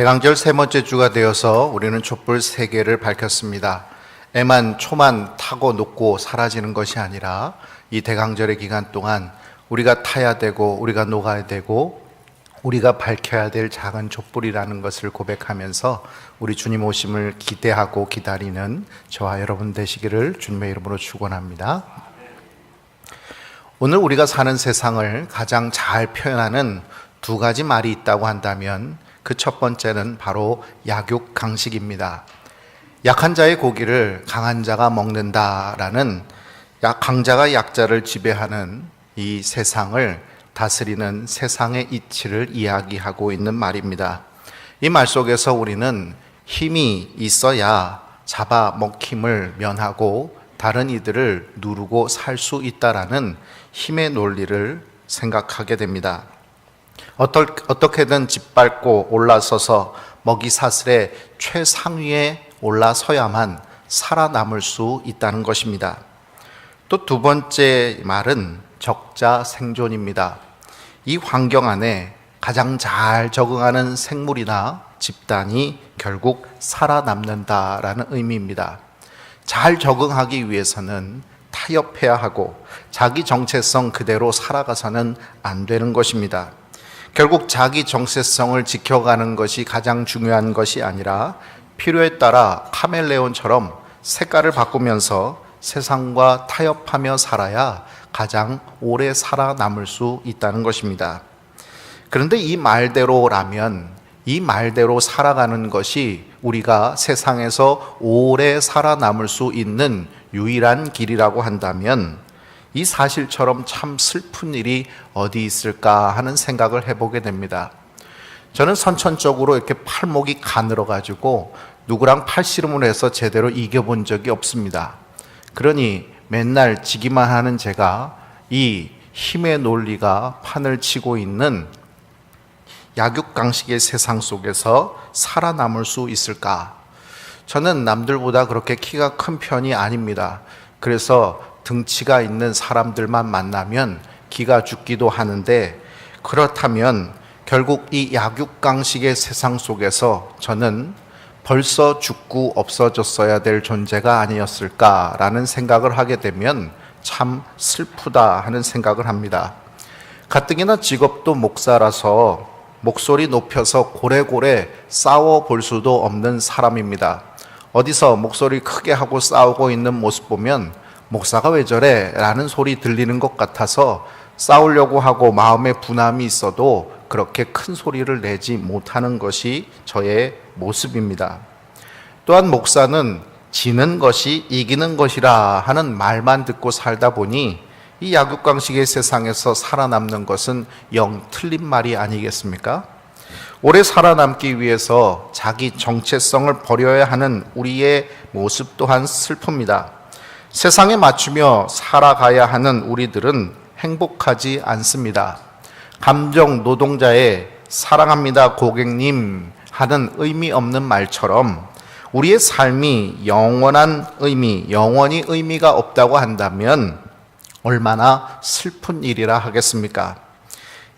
대강절 세 번째 주가 되어서 우리는 촛불 세 개를 밝혔습니다. 애만 초만 타고 녹고 사라지는 것이 아니라 이 대강절의 기간 동안 우리가 타야 되고 우리가 녹아야 되고 우리가 밝혀야 될 작은 촛불이라는 것을 고백하면서 우리 주님 오심을 기대하고 기다리는 저와 여러분 되시기를 주님의 이름으로 축원합니다. 오늘 우리가 사는 세상을 가장 잘 표현하는 두 가지 말이 있다고 한다면 그 첫 번째는 바로 약육 강식입니다. 약한 자의 고기를 강한 자가 먹는다라는 약 강자가 약자를 지배하는 이 세상을 다스리는 세상의 이치를 이야기하고 있는 말입니다. 이 말 속에서 우리는 힘이 있어야 잡아 먹힘을 면하고 다른 이들을 누르고 살 수 있다라는 힘의 논리를 생각하게 됩니다. 어떻게든 짓밟고 올라서서 먹이 사슬의 최상위에 올라서야만 살아남을 수 있다는 것입니다. 또 두 번째 말은 적자 생존입니다. 이 환경 안에 가장 잘 적응하는 생물이나 집단이 결국 살아남는다라는 의미입니다. 잘 적응하기 위해서는 타협해야 하고 자기 정체성 그대로 살아가서는 안 되는 것입니다. 결국 자기 정체성을 지켜가는 것이 가장 중요한 것이 아니라 필요에 따라 카멜레온처럼 색깔을 바꾸면서 세상과 타협하며 살아야 가장 오래 살아남을 수 있다는 것입니다. 그런데 이 말대로라면 이 말대로 살아가는 것이 우리가 세상에서 오래 살아남을 수 있는 유일한 길이라고 한다면 이 사실처럼 참 슬픈 일이 어디 있을까 하는 생각을 해보게 됩니다. 저는 선천적으로 이렇게 팔목이 가늘어 가지고 누구랑 팔씨름을 해서 제대로 이겨본 적이 없습니다. 그러니 맨날 지기만 하는 제가 이 힘의 논리가 판을 치고 있는 약육강식의 세상 속에서 살아남을 수 있을까? 저는 남들보다 그렇게 키가 큰 편이 아닙니다. 그래서 등치가 있는 사람들만 만나면 기가 죽기도 하는데 그렇다면 결국 이 약육강식의 세상 속에서 저는 벌써 죽고 없어졌어야 될 존재가 아니었을까라는 생각을 하게 되면 참 슬프다 하는 생각을 합니다. 가뜩이나 직업도 목사라서 목소리 높여서 고래고래 싸워 볼 수도 없는 사람입니다. 어디서 목소리 크게 하고 싸우고 있는 모습 보면 목사가 왜 저래? 라는 소리 들리는 것 같아서 싸우려고 하고 마음에 분함이 있어도 그렇게 큰 소리를 내지 못하는 것이 저의 모습입니다. 또한 목사는 지는 것이 이기는 것이라 하는 말만 듣고 살다 보니 이 약육강식의 세상에서 살아남는 것은 영 틀린 말이 아니겠습니까? 오래 살아남기 위해서 자기 정체성을 버려야 하는 우리의 모습 또한 슬픕니다. 세상에 맞추며 살아가야 하는 우리들은 행복하지 않습니다. 감정 노동자의 사랑합니다 고객님 하는 의미 없는 말처럼 우리의 삶이 영원한 의미, 영원히 의미가 없다고 한다면 얼마나 슬픈 일이라 하겠습니까?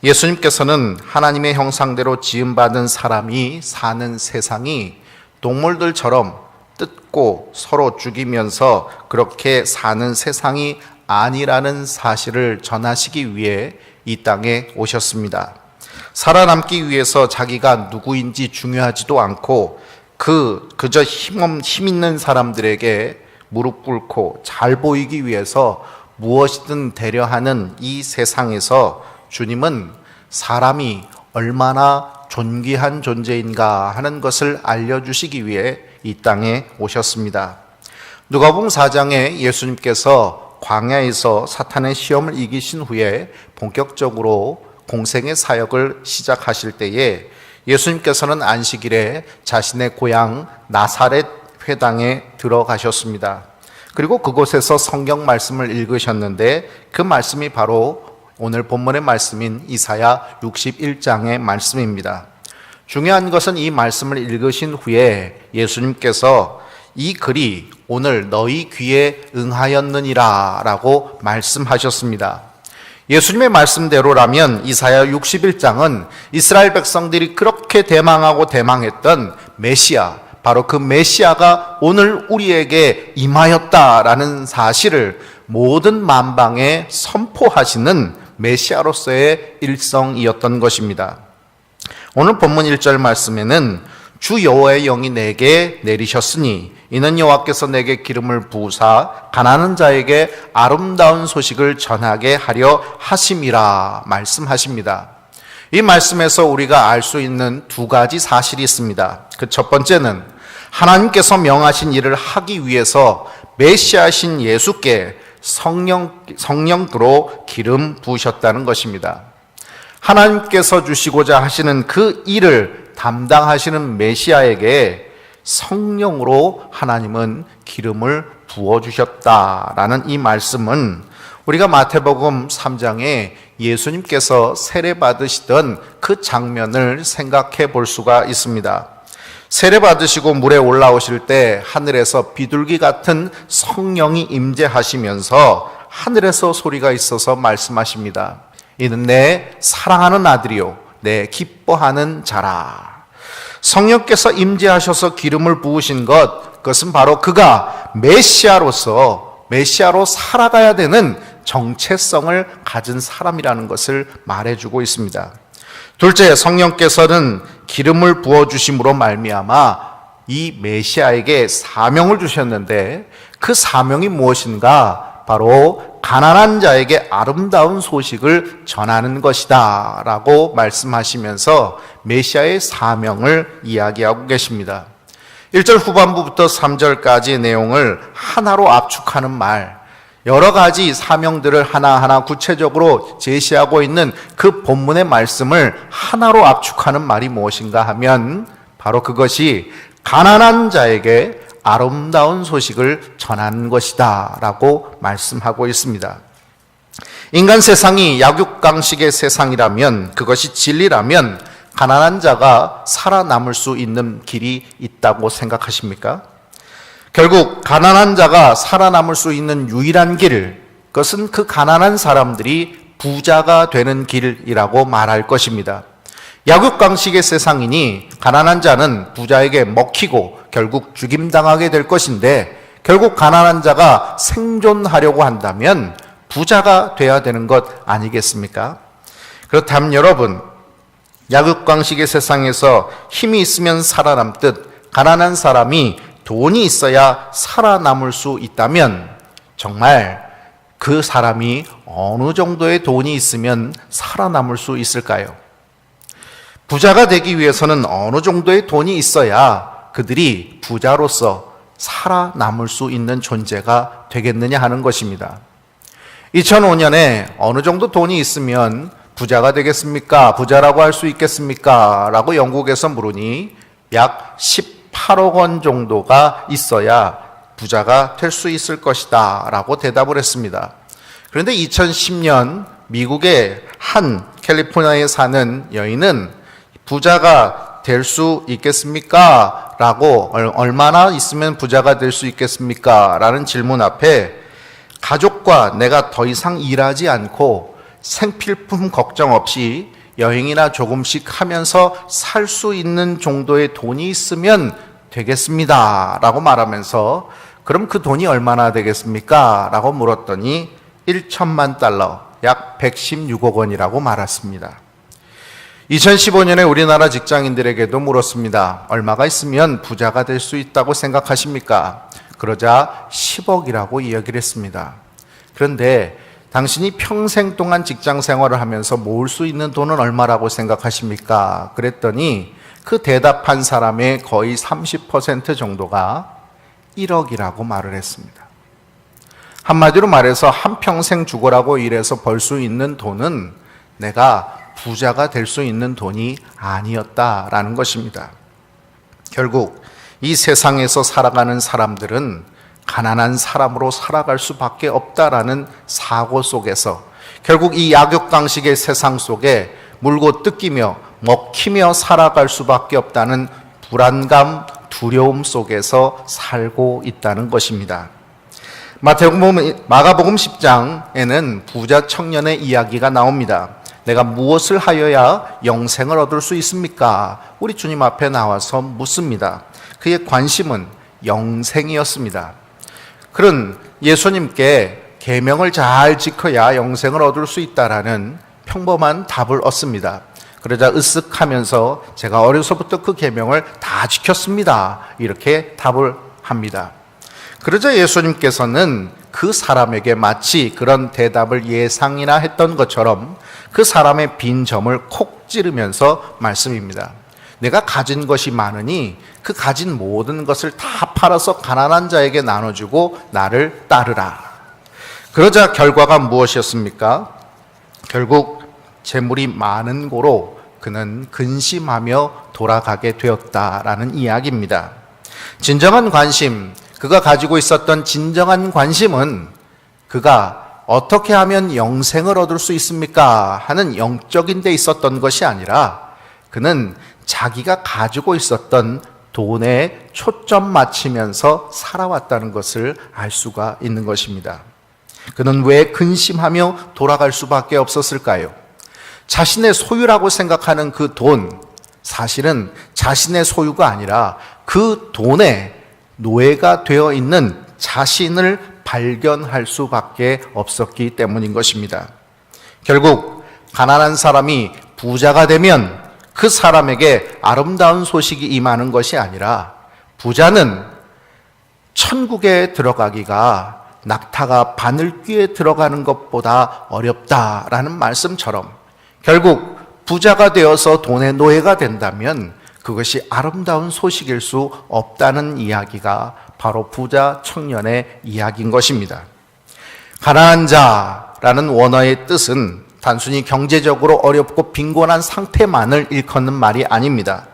예수님께서는 하나님의 형상대로 지음받은 사람이 사는 세상이 동물들처럼 뜯고 서로 죽이면서 그렇게 사는 세상이 아니라는 사실을 전하시기 위해 이 땅에 오셨습니다. 살아남기 위해서 자기가 누구인지 중요하지도 않고 그 그저 힘, 힘 있는 사람들에게 무릎 꿇고 잘 보이기 위해서 무엇이든 되려 하는 이 세상에서 주님은 사람이 얼마나 존귀한 존재인가 하는 것을 알려주시기 위해 이 땅에 오셨습니다. 누가복음 4장에 예수님께서 광야에서 사탄의 시험을 이기신 후에 본격적으로 공생의 사역을 시작하실 때에 예수님께서는 안식일에 자신의 고향 나사렛 회당에 들어가셨습니다. 그리고 그곳에서 성경 말씀을 읽으셨는데 그 말씀이 바로 오늘 본문의 말씀인 이사야 61장의 말씀입니다. 중요한 것은 이 말씀을 읽으신 후에 예수님께서 이 글이 오늘 너희 귀에 응하였느니라 라고 말씀하셨습니다. 예수님의 말씀대로라면 이사야 61장은 이스라엘 백성들이 그렇게 대망하고 대망했던 메시아, 바로 그 메시아가 오늘 우리에게 임하였다라는 사실을 모든 만방에 선포하시는 메시아로서의 일성이었던 것입니다. 오늘 본문 1절 말씀에는 주 여호와의 영이 내게 내리셨으니 이는 여호와께서 내게 기름을 부으사 가난한 자에게 아름다운 소식을 전하게 하려 하심이라 말씀하십니다. 이 말씀에서 우리가 알 수 있는 두 가지 사실이 있습니다. 그 첫 번째는 하나님께서 명하신 일을 하기 위해서 메시아신 예수께 성령 성령으로 기름 부으셨다는 것입니다. 하나님께서 주시고자 하시는 그 일을 담당하시는 메시아에게 성령으로 하나님은 기름을 부어 주셨다라는 이 말씀은 우리가 마태복음 3장에 예수님께서 세례 받으시던 그 장면을 생각해 볼 수가 있습니다. 세례 받으시고 물에 올라오실 때 하늘에서 비둘기 같은 성령이 임재하시면서 하늘에서 소리가 있어서 말씀하십니다. 이는 내 사랑하는 아들이요 내 기뻐하는 자라. 성령께서 임재하셔서 기름을 부으신 것 그것은 바로 그가 메시아로서 메시아로 살아가야 되는 정체성을 가진 사람이라는 것을 말해주고 있습니다. 둘째, 성령께서는 기름을 부어 주심으로 말미암아 이 메시아에게 사명을 주셨는데 그 사명이 무엇인가? 바로 가난한 자에게 아름다운 소식을 전하는 것이다. 라고 말씀하시면서 메시아의 사명을 이야기하고 계십니다. 1절 후반부부터 3절까지의 내용을 하나로 압축하는 말, 여러 가지 사명들을 하나하나 구체적으로 제시하고 있는 그 본문의 말씀을 하나로 압축하는 말이 무엇인가 하면 바로 그것이 가난한 자에게 아름다운 소식을 전하는 것이다 라고 말씀하고 있습니다. 인간 세상이 약육강식의 세상이라면 그것이 진리라면 가난한 자가 살아남을 수 있는 길이 있다고 생각하십니까? 결국 가난한 자가 살아남을 수 있는 유일한 길, 그것은 그 가난한 사람들이 부자가 되는 길이라고 말할 것입니다. 약육강식의 세상이니 가난한 자는 부자에게 먹히고 결국 죽임당하게 될 것인데 결국 가난한 자가 생존하려고 한다면 부자가 돼야 되는 것 아니겠습니까? 그렇다면 여러분, 약육강식의 세상에서 힘이 있으면 살아남듯 가난한 사람이 돈이 있어야 살아남을 수 있다면 정말 그 사람이 어느 정도의 돈이 있으면 살아남을 수 있을까요? 부자가 되기 위해서는 어느 정도의 돈이 있어야 그들이 부자로서 살아남을 수 있는 존재가 되겠느냐 하는 것입니다. 2005년에 어느 정도 돈이 있으면 부자가 되겠습니까? 부자라고 할 수 있겠습니까? 라고 영국에서 물으니 약 18억 원 정도가 있어야 부자가 될 수 있을 것이다. 라고 대답을 했습니다. 그런데 2010년 미국의 한 캘리포니아에 사는 여인은 부자가 될 수 있겠습니까? 라고 얼마나 있으면 부자가 될 수 있겠습니까? 라는 질문 앞에 가족과 내가 더 이상 일하지 않고 생필품 걱정 없이 여행이나 조금씩 하면서 살 수 있는 정도의 돈이 있으면 되겠습니다. 라고 말하면서 그럼 그 돈이 얼마나 되겠습니까? 라고 물었더니 1천만 달러, 약 116억 원이라고 말했습니다. 2015년에 우리나라 직장인들에게도 물었습니다. 얼마가 있으면 부자가 될 수 있다고 생각하십니까? 그러자 10억이라고 이야기를 했습니다. 그런데 당신이 평생 동안 직장 생활을 하면서 모을 수 있는 돈은 얼마라고 생각하십니까? 그랬더니 그 대답한 사람의 거의 30% 정도가 1억이라고 말을 했습니다. 한마디로 말해서 한평생 죽어라고 일해서 벌 수 있는 돈은 내가 부자가 될 수 있는 돈이 아니었다라는 것입니다. 결국 이 세상에서 살아가는 사람들은 가난한 사람으로 살아갈 수밖에 없다라는 사고 속에서 결국 이 약육강식의 세상 속에 물고 뜯기며 먹히며 살아갈 수밖에 없다는 불안감, 두려움 속에서 살고 있다는 것입니다. 마태복음 마가복음 10장에는 부자 청년의 이야기가 나옵니다. 내가 무엇을 하여야 영생을 얻을 수 있습니까? 우리 주님 앞에 나와서 묻습니다. 그의 관심은 영생이었습니다. 그런 예수님께 계명을 잘 지켜야 영생을 얻을 수 있다라는 평범한 답을 얻습니다. 그러자 으쓱하면서 제가 어려서부터 그 계명을 다 지켰습니다. 이렇게 답을 합니다. 그러자 예수님께서는 그 사람에게 마치 그런 대답을 예상이나 했던 것처럼 그 사람의 빈 점을 콕 찌르면서 말씀입니다. 내가 가진 것이 많으니 그 가진 모든 것을 다 팔아서 가난한 자에게 나눠주고 나를 따르라. 그러자 결과가 무엇이었습니까? 결국 재물이 많은 고로 그는 근심하며 돌아가게 되었다라는 이야기입니다. 진정한 관심, 그가 가지고 있었던 진정한 관심은 그가 어떻게 하면 영생을 얻을 수 있습니까? 하는 영적인 데 있었던 것이 아니라 그는 자기가 가지고 있었던 돈에 초점 맞추면서 살아왔다는 것을 알 수가 있는 것입니다. 그는 왜 근심하며 돌아갈 수밖에 없었을까요? 자신의 소유라고 생각하는 그 돈, 사실은 자신의 소유가 아니라 그 돈에 노예가 되어 있는 자신을 발견할 수밖에 없었기 때문인 것입니다. 결국 가난한 사람이 부자가 되면 그 사람에게 아름다운 소식이 임하는 것이 아니라 부자는 천국에 들어가기가 낙타가 바늘귀에 들어가는 것보다 어렵다라는 말씀처럼 결국 부자가 되어서 돈의 노예가 된다면 그것이 아름다운 소식일 수 없다는 이야기가 바로 부자 청년의 이야기인 것입니다. 가난한 자라는 원어의 뜻은 단순히 경제적으로 어렵고 빈곤한 상태만을 일컫는 말이 아닙니다.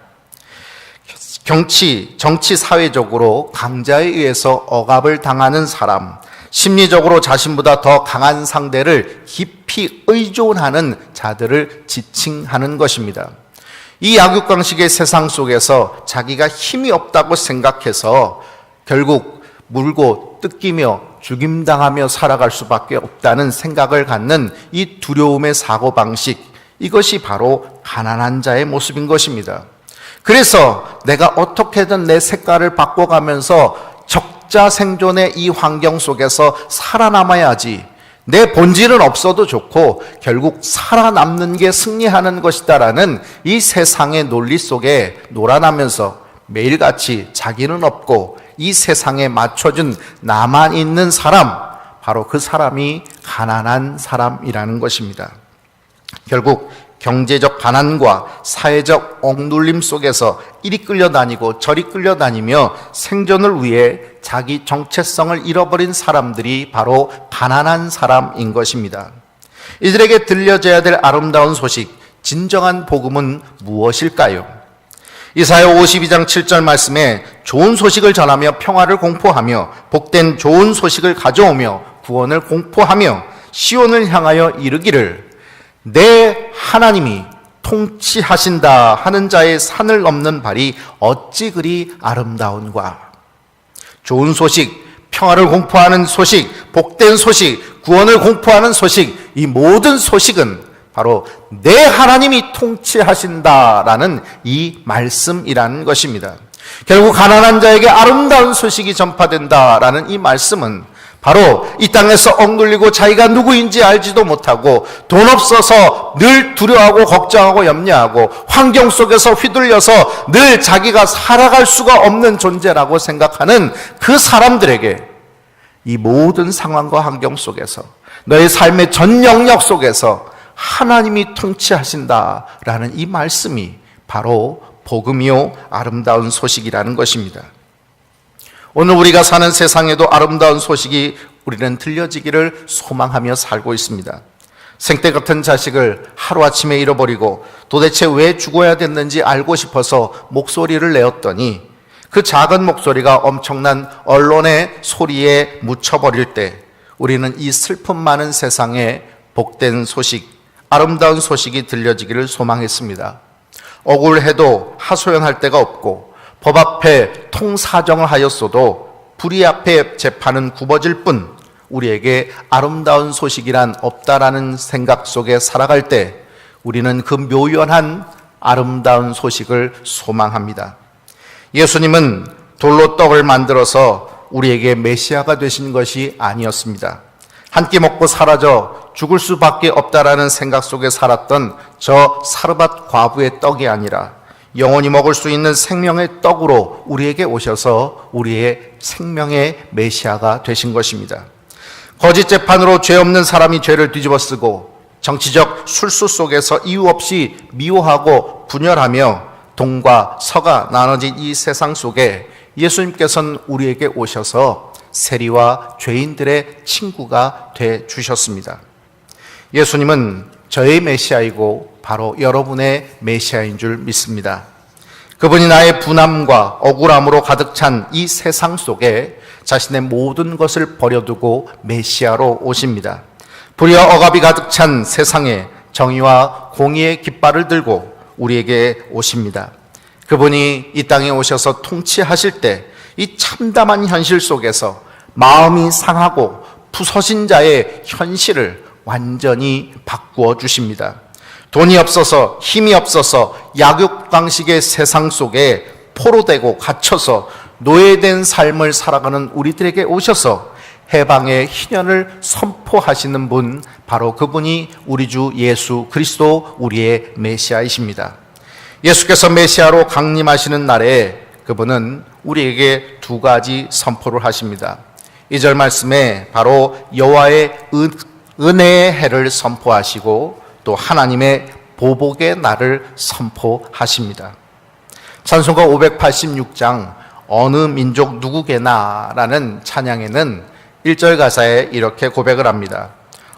정치, 정치 사회적으로 강자에 의해서 억압을 당하는 사람, 심리적으로 자신보다 더 강한 상대를 깊이 의존하는 자들을 지칭하는 것입니다. 이 약육강식의 세상 속에서 자기가 힘이 없다고 생각해서 결국 물고 뜯기며 죽임당하며 살아갈 수밖에 없다는 생각을 갖는 이 두려움의 사고방식, 이것이 바로 가난한 자의 모습인 것입니다. 그래서 내가 어떻게든 내 색깔을 바꿔가면서 적자 생존의 이 환경 속에서 살아남아야지. 내 본질은 없어도 좋고 결국 살아남는 게 승리하는 것이다라는 이 세상의 논리 속에 놀아나면서 매일같이 자기는 없고 이 세상에 맞춰준 나만 있는 사람, 바로 그 사람이 가난한 사람이라는 것입니다. 결국 경제적 가난과 사회적 억눌림 속에서 이리 끌려다니고 저리 끌려다니며 생존을 위해 자기 정체성을 잃어버린 사람들이 바로 가난한 사람인 것입니다. 이들에게 들려져야 될 아름다운 소식, 진정한 복음은 무엇일까요? 이사야 52장 7절 말씀에 좋은 소식을 전하며 평화를 공포하며 복된 좋은 소식을 가져오며 구원을 공포하며 시온을 향하여 이르기를 내 하나님이 통치하신다 하는 자의 산을 넘는 발이 어찌 그리 아름다운가. 좋은 소식, 평화를 공포하는 소식, 복된 소식, 구원을 공포하는 소식, 이 모든 소식은 바로 내 하나님이 통치하신다라는 이 말씀이라는 것입니다. 결국 가난한 자에게 아름다운 소식이 전파된다라는 이 말씀은 바로 이 땅에서 억눌리고 자기가 누구인지 알지도 못하고 돈 없어서 늘 두려워하고 걱정하고 염려하고 환경 속에서 휘둘려서 늘 자기가 살아갈 수가 없는 존재라고 생각하는 그 사람들에게 이 모든 상황과 환경 속에서 너의 삶의 전 영역 속에서 하나님이 통치하신다라는 이 말씀이 바로 복음이요 아름다운 소식이라는 것입니다. 오늘 우리가 사는 세상에도 아름다운 소식이 우리는 들려지기를 소망하며 살고 있습니다. 생때 같은 자식을 하루아침에 잃어버리고 도대체 왜 죽어야 됐는지 알고 싶어서 목소리를 내었더니 그 작은 목소리가 엄청난 언론의 소리에 묻혀버릴 때 우리는 이 슬픔 많은 세상에 복된 소식, 아름다운 소식이 들려지기를 소망했습니다. 억울해도 하소연할 데가 없고 법 앞에 통사정을 하였어도 불의 앞에 재판은 굽어질 뿐 우리에게 아름다운 소식이란 없다라는 생각 속에 살아갈 때 우리는 그 묘연한 아름다운 소식을 소망합니다. 예수님은 돌로 떡을 만들어서 우리에게 메시아가 되신 것이 아니었습니다. 한 끼 먹고 사라져 죽을 수밖에 없다라는 생각 속에 살았던 저 사르밧 과부의 떡이 아니라 영원히 먹을 수 있는 생명의 떡으로 우리에게 오셔서 우리의 생명의 메시아가 되신 것입니다. 거짓 재판으로 죄 없는 사람이 죄를 뒤집어 쓰고 정치적 술수 속에서 이유 없이 미워하고 분열하며 동과 서가 나눠진 이 세상 속에 예수님께서는 우리에게 오셔서 세리와 죄인들의 친구가 돼 주셨습니다. 예수님은 저의 메시아이고 바로 여러분의 메시아인 줄 믿습니다. 그분이 나의 분함과 억울함으로 가득 찬 이 세상 속에 자신의 모든 것을 버려두고 메시아로 오십니다. 불의와 억압이 가득 찬 세상에 정의와 공의의 깃발을 들고 우리에게 오십니다. 그분이 이 땅에 오셔서 통치하실 때 이 참담한 현실 속에서 마음이 상하고 부서진 자의 현실을 완전히 바꾸어 주십니다. 돈이 없어서 힘이 없어서 약육강식의 세상 속에 포로되고 갇혀서 노예된 삶을 살아가는 우리들에게 오셔서 해방의 희년을 선포하시는 분 바로 그분이 우리 주 예수 그리스도 우리의 메시아이십니다. 예수께서 메시아로 강림하시는 날에 그분은 우리에게 두 가지 선포를 하십니다. 2절 말씀에 바로 여호와의 은, 은혜의 해를 선포하시고 또 하나님의 보복의 날을 선포하십니다. 찬송가 586장 어느 민족 누구게나라는 찬양에는 1절 가사에 이렇게 고백을 합니다.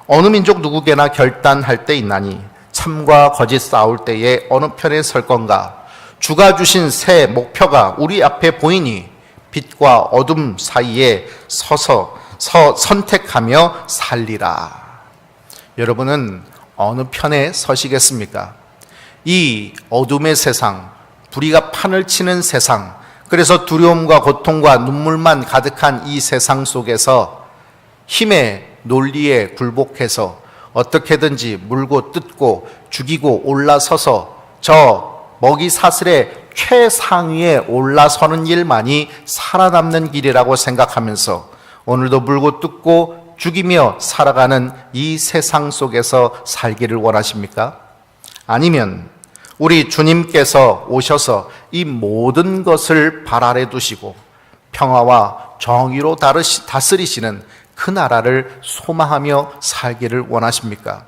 어느 민족 누구게나 결단할 때 있나니 참과 거짓 싸울 때에 어느 편에 설 건가 주가 주신 새 목표가 우리 앞에 보이니 빛과 어둠 사이에 서서 서, 선택하며 살리라. 여러분은 어느 편에 서시겠습니까? 이 어둠의 세상, 불의가 판을 치는 세상, 그래서 두려움과 고통과 눈물만 가득한 이 세상 속에서 힘의 논리에 굴복해서 어떻게든지 물고 뜯고 죽이고 올라서서 저 먹이 사슬의 최상위에 올라서는 일만이 살아남는 길이라고 생각하면서 오늘도 물고 뜯고 죽이며 살아가는 이 세상 속에서 살기를 원하십니까? 아니면 우리 주님께서 오셔서 이 모든 것을 발 아래 두시고 평화와 정의로 다스리시는 그 나라를 소망하며 살기를 원하십니까?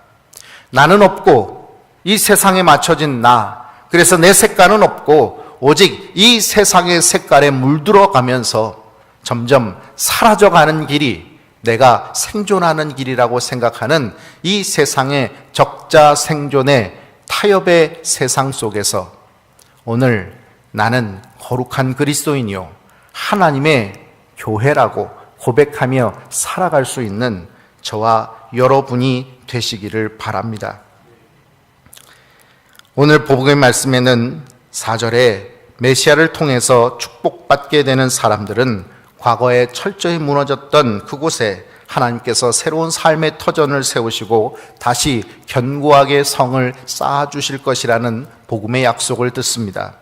나는 없고 이 세상에 맞춰진 나, 그래서 내 색깔은 없고 오직 이 세상의 색깔에 물들어 가면서 점점 사라져가는 길이 내가 생존하는 길이라고 생각하는 이 세상의 적자 생존의 타협의 세상 속에서 오늘 나는 거룩한 그리스도인이요. 하나님의 교회라고 고백하며 살아갈 수 있는 저와 여러분이 되시기를 바랍니다. 오늘 보복의 말씀에는 4절에 메시아를 통해서 축복받게 되는 사람들은 과거에 철저히 무너졌던 그곳에 하나님께서 새로운 삶의 터전을 세우시고 다시 견고하게 성을 쌓아 주실 것이라는 복음의 약속을 듣습니다.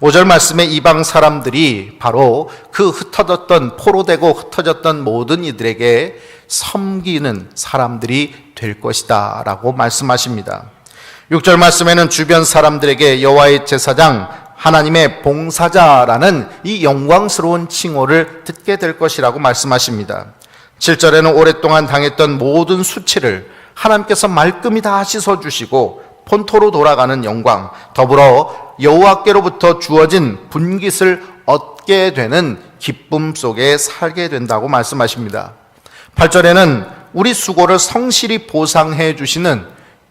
5절 말씀에 이방 사람들이 바로 그 흩어졌던 포로되고 흩어졌던 모든 이들에게 섬기는 사람들이 될 것이다 라고 말씀하십니다. 6절 말씀에는 주변 사람들에게 여호와의 제사장 하나님의 봉사자라는 이 영광스러운 칭호를 듣게 될 것이라고 말씀하십니다. 7절에는 오랫동안 당했던 모든 수치를 하나님께서 말끔히 다 씻어 주시고 본토로 돌아가는 영광 더불어 여호와께로부터 주어진 분깃을 얻게 되는 기쁨 속에 살게 된다고 말씀하십니다. 8절에는 우리 수고를 성실히 보상해 주시는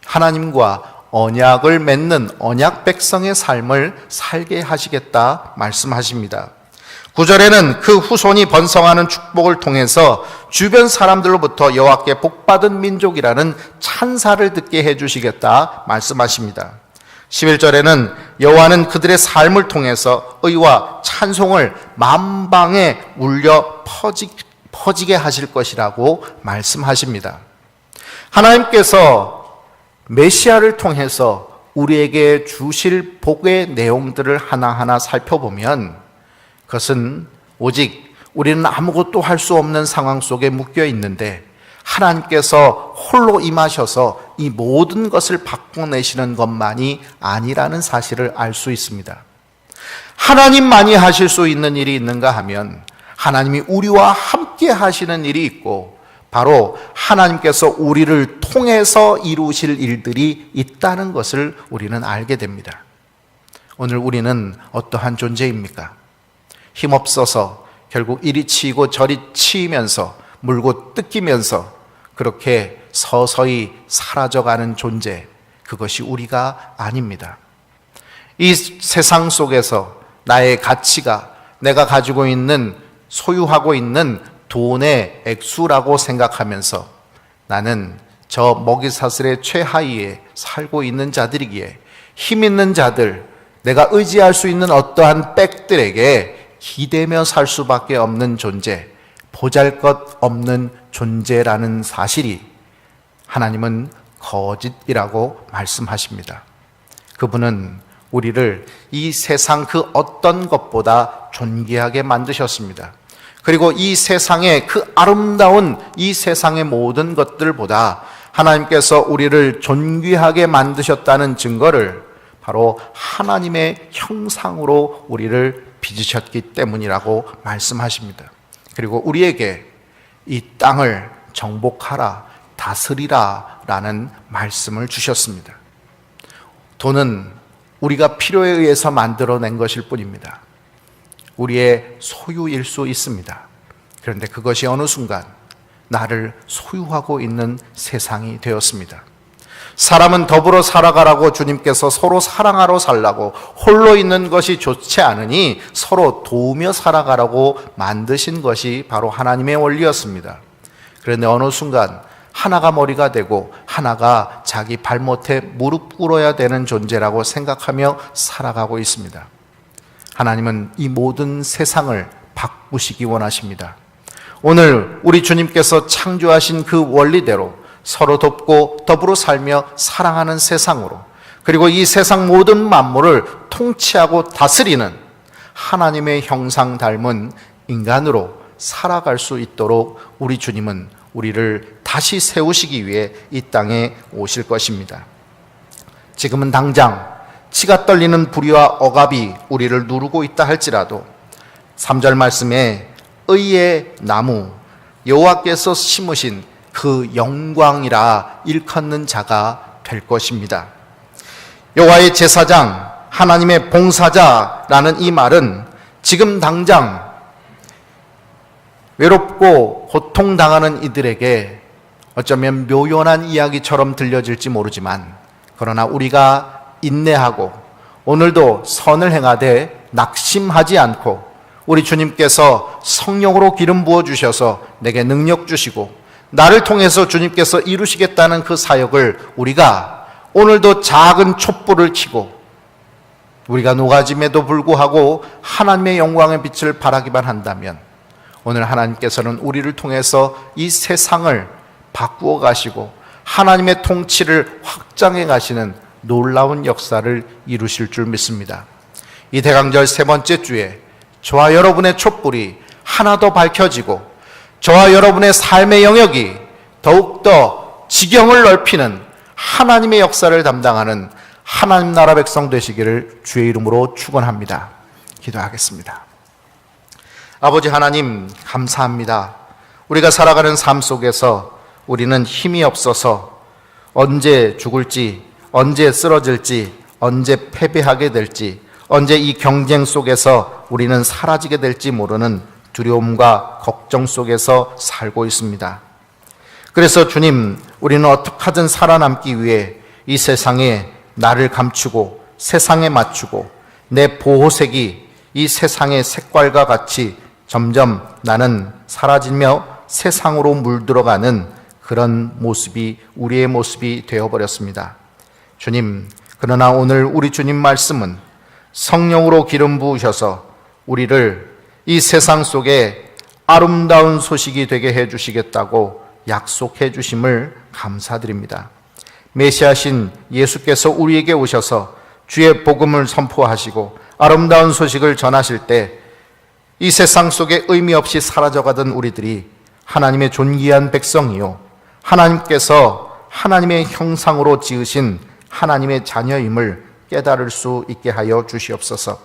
하나님과 언약을 맺는 언약 백성의 삶을 살게 하시겠다 말씀하십니다. 구절에는 그 후손이 번성하는 축복을 통해서 주변 사람들로부터 여호와께 복받은 민족이라는 찬사를 듣게 해 주시겠다 말씀하십니다. 11절에는 여호와는 그들의 삶을 통해서 의와 찬송을 만방에 울려 퍼지, 퍼지게 하실 것이라고 말씀하십니다. 하나님께서 메시아를 통해서 우리에게 주실 복의 내용들을 하나하나 살펴보면 그것은 오직 우리는 아무것도 할 수 없는 상황 속에 묶여 있는데 하나님께서 홀로 임하셔서 이 모든 것을 바꿔내시는 것만이 아니라는 사실을 알 수 있습니다. 하나님만이 하실 수 있는 일이 있는가 하면 하나님이 우리와 함께 하시는 일이 있고 바로 하나님께서 우리를 통해서 이루실 일들이 있다는 것을 우리는 알게 됩니다. 오늘 우리는 어떠한 존재입니까? 힘없어서 결국 이리 치이고 저리 치이면서 물고 뜯기면서 그렇게 서서히 사라져가는 존재, 그것이 우리가 아닙니다. 이 세상 속에서 나의 가치가 내가 가지고 있는 소유하고 있는 돈의 액수라고 생각하면서 나는 저 먹이사슬의 최하위에 살고 있는 자들이기에 힘 있는 자들, 내가 의지할 수 있는 어떠한 백들에게 기대며 살 수밖에 없는 존재, 보잘 것 없는 존재라는 사실이 하나님은 거짓이라고 말씀하십니다. 그분은 우리를 이 세상 그 어떤 것보다 존귀하게 만드셨습니다. 그리고 이 세상의 그 아름다운 이 세상의 모든 것들보다 하나님께서 우리를 존귀하게 만드셨다는 증거를 바로 하나님의 형상으로 우리를 빚으셨기 때문이라고 말씀하십니다. 그리고 우리에게 이 땅을 정복하라, 다스리라 라는 말씀을 주셨습니다. 돈은 우리가 필요에 의해서 만들어낸 것일 뿐입니다. 우리의 소유일 수 있습니다. 그런데 그것이 어느 순간 나를 소유하고 있는 세상이 되었습니다. 사람은 더불어 살아가라고 주님께서 서로 사랑하러 살라고 홀로 있는 것이 좋지 않으니 서로 도우며 살아가라고 만드신 것이 바로 하나님의 원리였습니다. 그런데 어느 순간 하나가 머리가 되고 하나가 자기 발못에 무릎 꿇어야 되는 존재라고 생각하며 살아가고 있습니다. 하나님은 이 모든 세상을 바꾸시기 원하십니다. 오늘 우리 주님께서 창조하신 그 원리대로 서로 돕고 더불어 살며 사랑하는 세상으로 그리고 이 세상 모든 만물을 통치하고 다스리는 하나님의 형상 닮은 인간으로 살아갈 수 있도록 우리 주님은 우리를 다시 세우시기 위해 이 땅에 오실 것입니다. 지금은 당장 치가 떨리는 불의와 억압이 우리를 누르고 있다 할지라도 3절 말씀에 의의 나무 여호와께서 심으신 그 영광이라 일컫는 자가 될 것입니다. 여호와의 제사장 하나님의 봉사자라는 이 말은 지금 당장 외롭고 고통당하는 이들에게 어쩌면 묘연한 이야기처럼 들려질지 모르지만 그러나 우리가 인내하고 오늘도 선을 행하되 낙심하지 않고 우리 주님께서 성령으로 기름 부어 주셔서 내게 능력 주시고 나를 통해서 주님께서 이루시겠다는 그 사역을 우리가 오늘도 작은 촛불을 켜고 우리가 녹아짐에도 불구하고 하나님의 영광의 빛을 발하기만 한다면 오늘 하나님께서는 우리를 통해서 이 세상을 바꾸어 가시고 하나님의 통치를 확장해 가시는 놀라운 역사를 이루실 줄 믿습니다. 이 대강절 세 번째 주에 저와 여러분의 촛불이 하나 더 밝혀지고 저와 여러분의 삶의 영역이 더욱더 지경을 넓히는 하나님의 역사를 담당하는 하나님 나라 백성 되시기를 주의 이름으로 축원합니다. 기도하겠습니다. 아버지 하나님 감사합니다. 우리가 살아가는 삶 속에서 우리는 힘이 없어서 언제 죽을지, 언제 쓰러질지, 언제 패배하게 될지, 언제 이 경쟁 속에서 우리는 사라지게 될지 모르는 두려움과 걱정 속에서 살고 있습니다. 그래서 주님, 우리는 어떻게든 살아남기 위해 이 세상에 나를 감추고 세상에 맞추고 내 보호색이 이 세상의 색깔과 같이 점점 나는 사라지며 세상으로 물들어가는 그런 모습이 우리의 모습이 되어버렸습니다. 주님, 그러나 오늘 우리 주님 말씀은 성령으로 기름 부으셔서 우리를 이 세상 속에 아름다운 소식이 되게 해 주시겠다고 약속해 주심을 감사드립니다. 메시아신 예수께서 우리에게 오셔서 주의 복음을 선포하시고 아름다운 소식을 전하실 때 이 세상 속에 의미 없이 사라져가던 우리들이 하나님의 존귀한 백성이요. 하나님께서 하나님의 형상으로 지으신 하나님의 자녀임을 깨달을 수 있게 하여 주시옵소서.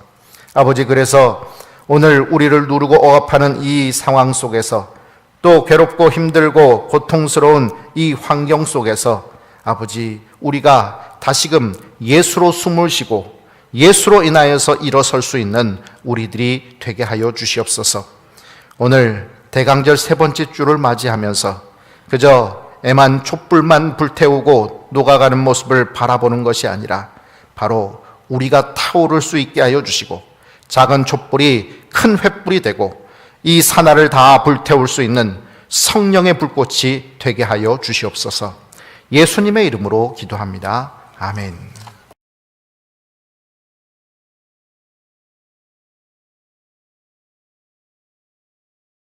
아버지, 그래서 오늘 우리를 누르고 억압하는 이 상황 속에서 또 괴롭고 힘들고 고통스러운 이 환경 속에서 아버지, 우리가 다시금 예수로 숨을 쉬고 예수로 인하여서 일어설 수 있는 우리들이 되게 하여 주시옵소서. 오늘 대강절 세 번째 주를 맞이하면서 그저 애만 촛불만 불태우고 녹아가는 모습을 바라보는 것이 아니라 바로 우리가 타오를 수 있게 하여 주시고 작은 촛불이 큰 횃불이 되고 이 산하를 다 불태울 수 있는 성령의 불꽃이 되게 하여 주시옵소서. 예수님의 이름으로 기도합니다. 아멘.